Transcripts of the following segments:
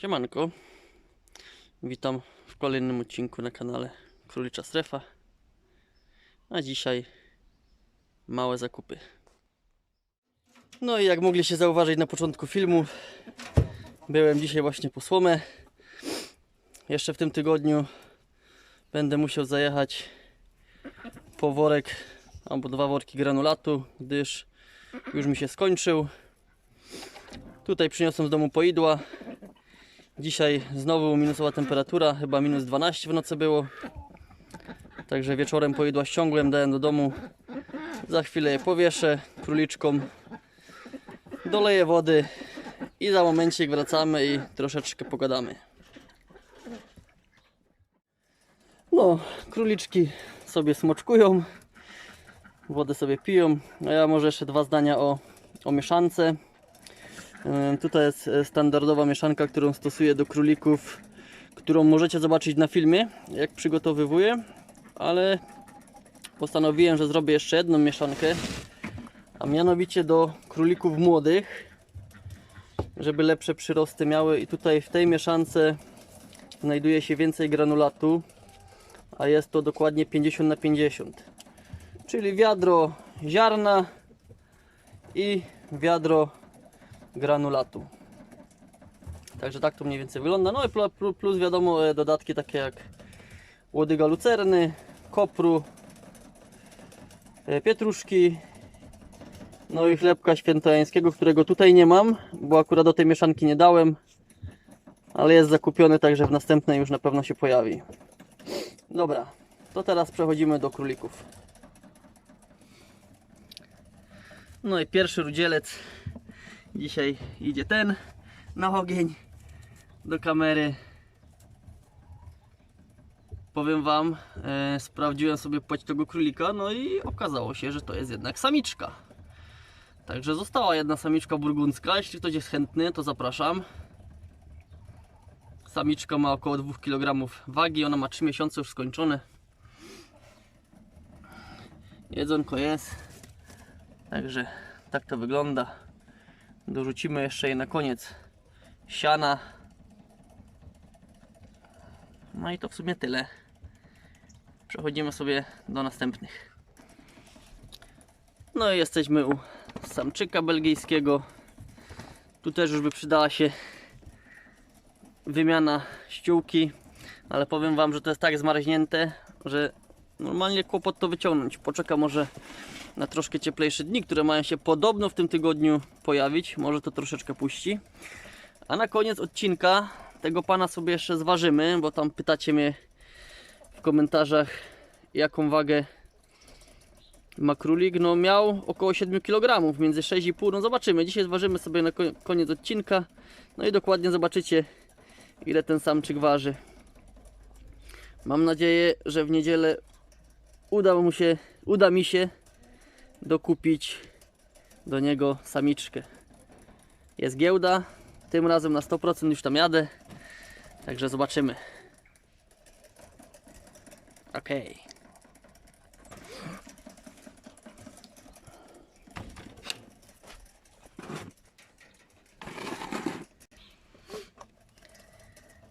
Siemanko. Witam w kolejnym odcinku na kanale Królicza Strefa. A dzisiaj małe zakupy. No i jak mogliście zauważyć na początku filmu, byłem dzisiaj właśnie po słomę. Jeszcze w tym tygodniu będę musiał zajechać po worek albo dwa worki granulatu, gdyż już mi się skończył. Tutaj przyniosłem z domu poidła. Dzisiaj znowu minusowa temperatura, chyba minus 12 w nocy było. Także wieczorem poidła ściągłem, dałem do domu. Za chwilę je powieszę króliczkom. Doleję wody i za momencik wracamy i troszeczkę pogadamy. No, króliczki sobie smoczkują, wodę sobie piją, a ja może jeszcze dwa zdania o, o mieszance. E, Tutaj jest e, standardowa mieszanka, którą stosuję do królików, którą możecie zobaczyć na filmie, jak przygotowywuję, ale postanowiłem, że zrobię jeszcze jedną mieszankę, a mianowicie do królików młodych, żeby lepsze przyrosty miały. I tutaj w tej mieszance znajduje się więcej granulatu, a jest to dokładnie 50 na 50 czyli wiadro ziarna i wiadro granulatu. Także tak to mniej więcej wygląda. No i pl- pl- plus wiadomo e, dodatki takie jak łodyga lucerny, kopru, e, pietruszki, no i chlebka świętojańskiego, którego tutaj nie mam, bo akurat do tej mieszanki nie dałem, ale jest zakupiony, także w następnej już na pewno się pojawi. Dobra, to teraz przechodzimy do królików. No i pierwszy rudzielec Dzisiaj idzie ten na ogień do kamery. Powiem Wam, e, sprawdziłem sobie płeć tego królika, no i okazało się, że to jest jednak samiczka. Także została jedna samiczka burgundzka. Jeśli ktoś jest chętny, to zapraszam. Samiczka ma około 2 kg wagi, ona ma 3 miesiące już skończone. Jedzonko jest. Także tak to wygląda. Dorzucimy jeszcze je na koniec siana. No i to w sumie tyle. Przechodzimy sobie do następnych. No i jesteśmy u samczyka belgijskiego. Tu też już by przydała się wymiana ściółki, ale powiem Wam, że to jest tak zmarznięte, że normalnie kłopot to wyciągnąć. Poczekam może na troszkę cieplejsze dni, które mają się podobno w tym tygodniu pojawić. Może to troszeczkę puści. A na koniec odcinka tego pana sobie jeszcze zważymy, bo tam pytacie mnie w komentarzach, jaką wagę ma królik. No miał około 7 kg, między 6,5. No zobaczymy. Dzisiaj zważymy sobie na ko- koniec odcinka. No i dokładnie zobaczycie, ile ten samczyk waży. Mam nadzieję, że w niedzielę uda mu się, uda mi się dokupić do niego samiczkę. Jest giełda, tym razem na 100% już tam jadę, także zobaczymy. Okej.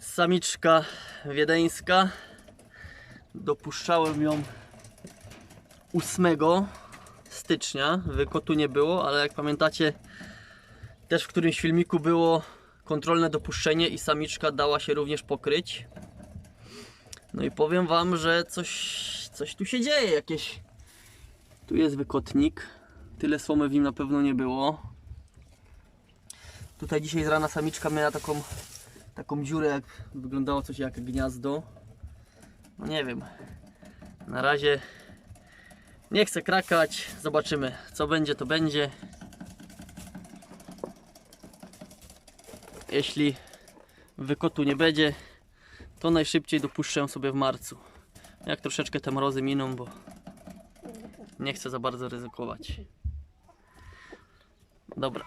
Samiczka wiedeńska. Dopuszczałem ją 8 stycznia. Wykotu nie było, ale jak pamiętacie, też w którymś filmiku było kontrolne dopuszczenie i samiczka dała się również pokryć. No i powiem Wam, że coś, coś tu się dzieje. Jakieś. Tu jest wykotnik. Tyle słomy w nim na pewno nie było. Tutaj dzisiaj z rana samiczka miała taką, taką dziurę, jak wyglądało coś jak gniazdo. No nie wiem. Na razie nie chcę krakać, zobaczymy co będzie to będzie. Jeśli wykotu nie będzie, to najszybciej dopuszczę sobie w marcu. Jak troszeczkę te mrozy miną, bo nie chcę za bardzo ryzykować. Dobra.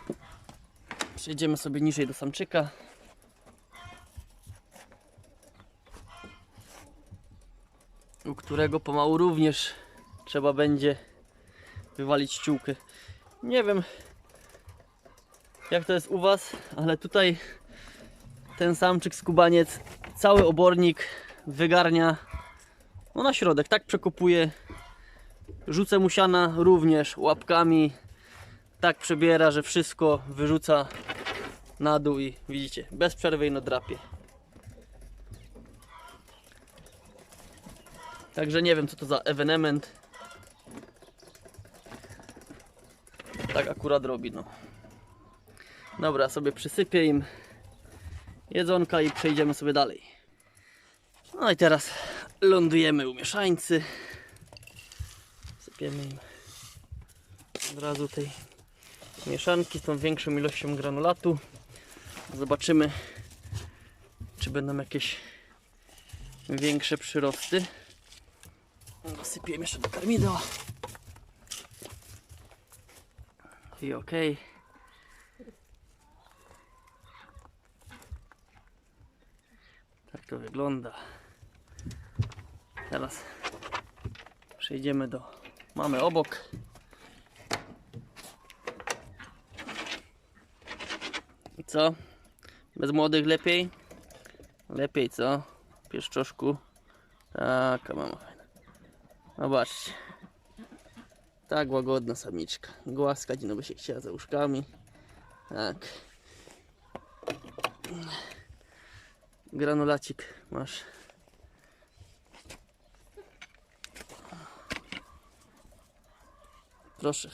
Przejdziemy sobie niżej do samczyka. U którego pomału również trzeba będzie wywalić ściółkę. Nie wiem jak to jest u Was, ale tutaj ten samczyk skubaniec cały obornik wygarnia no na środek, tak przekopuje. Rzucę mu siana również łapkami. Tak przebiera, że wszystko wyrzuca na dół i widzicie, bez przerwy no drapie. Także nie wiem co to za ewenement. Tak akurat robi no. Dobra, sobie przysypię im jedzonka i przejdziemy sobie dalej. No i teraz lądujemy u mieszańcy. Sypiemy im od razu tej mieszanki z tą większą ilością granulatu. Zobaczymy, czy będą jakieś większe przyrosty. Sypiemy jeszcze do karmidła. I okej. Tak to wygląda. Teraz przejdziemy do mamy obok. I co? Bez młodych lepiej? Lepiej co? Pieszczoszku. Taka mama fajna. Zobaczcie. Tak łagodna samiczka. Głaskać no by się chciała za uszkami. Tak. Granulacik masz. Proszę.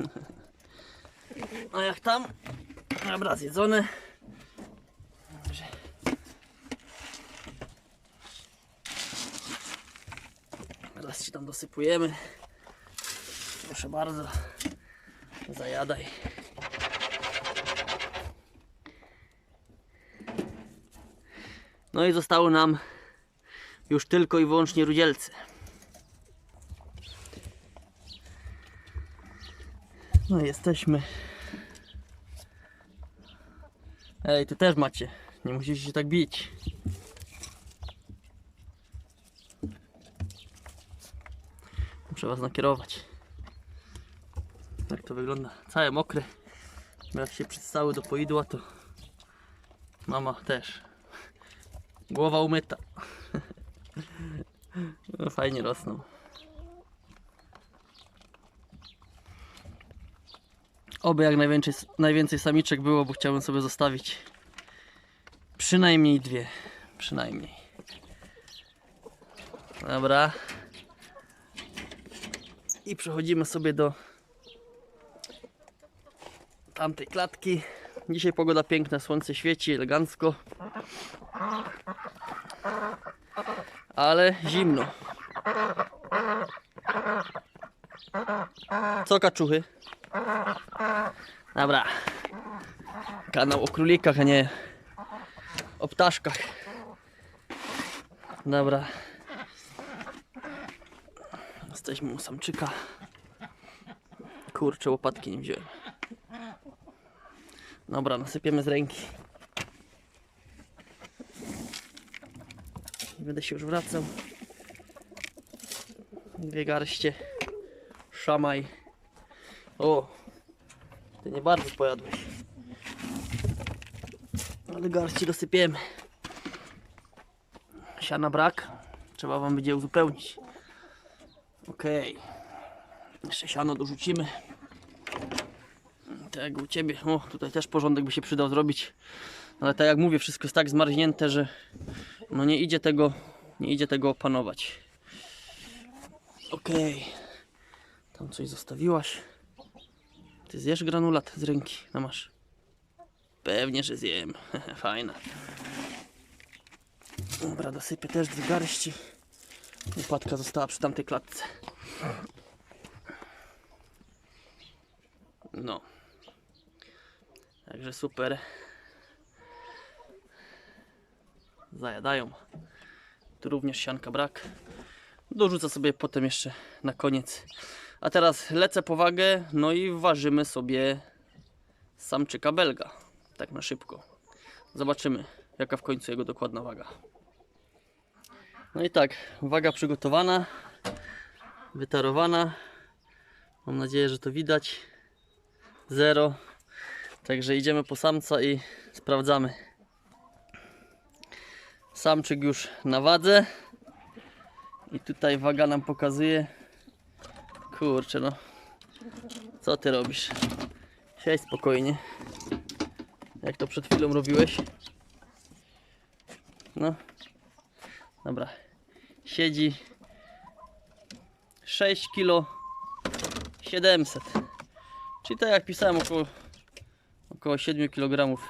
A jak tam? Dobra, zjedzone. Teraz ci tam dosypujemy. Proszę bardzo. Zajadaj. No i zostały nam już tylko i wyłącznie rudzielce. No jesteśmy. Ej, tu też macie. Nie musicie się tak bić. Muszę was nakierować. Jak to wygląda? Całe mokre. Jak się przystały do poidła, to mama też. Głowa umyta. No, fajnie rosną. Oby jak najwięcej, najwięcej samiczek było, bo chciałbym sobie zostawić przynajmniej dwie. Przynajmniej. Dobra. I przechodzimy sobie do tamtej klatki. Dzisiaj pogoda piękna, słońce świeci elegancko. Ale zimno. Co kaczuchy? Dobra. Kanał o królikach, a nie o ptaszkach. Dobra. Jesteśmy u samczyka. Kurczę, łopatki nie wziąłem. Dobra, nasypiemy z ręki. Nie będę się już wracał. Dwie garście. Szamaj. O! Ty nie bardzo pojadłeś. Ale garści dosypiemy. Siana brak. Trzeba wam będzie uzupełnić. Okej. Jeszcze siano dorzucimy. Tak u ciebie. O, tutaj też porządek by się przydał zrobić. Ale tak jak mówię, wszystko jest tak zmarznięte, że no nie idzie tego, nie idzie tego opanować. Okej. Tam coś zostawiłaś. Ty zjesz granulat z ręki. No masz. Pewnie, że zjem. Fajna. Dobra, dosypię też dwie garści. Upadka została przy tamtej klatce. No. Także super. Zajadają. Tu również sianka brak. Dorzucę sobie potem jeszcze na koniec. A teraz lecę po wagę, no i ważymy sobie samczyka belga. Tak na szybko. Zobaczymy, jaka w końcu jego dokładna waga. No i tak, waga przygotowana, wytarowana. Mam nadzieję, że to widać. Zero. Także idziemy po samca i sprawdzamy. Samczyk już na wadze. I tutaj waga nam pokazuje. Kurczę no. Co ty robisz? Siedź spokojnie. Jak to przed chwilą robiłeś? No. Dobra. Siedzi 6 kg 700. Czyli tak jak pisałem około około 7 kg.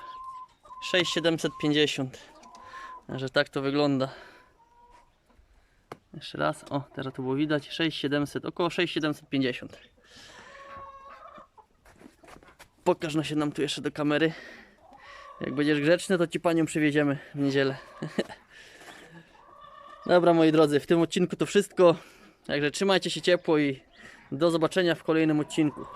6750. Że tak to wygląda. Jeszcze raz. O, teraz to było widać. 6700, około 6750. Pokaż no się nam tu jeszcze do kamery. Jak będziesz grzeczny, to ci panią przywieziemy w niedzielę. Dobra, moi drodzy, w tym odcinku to wszystko. Także trzymajcie się ciepło i do zobaczenia w kolejnym odcinku.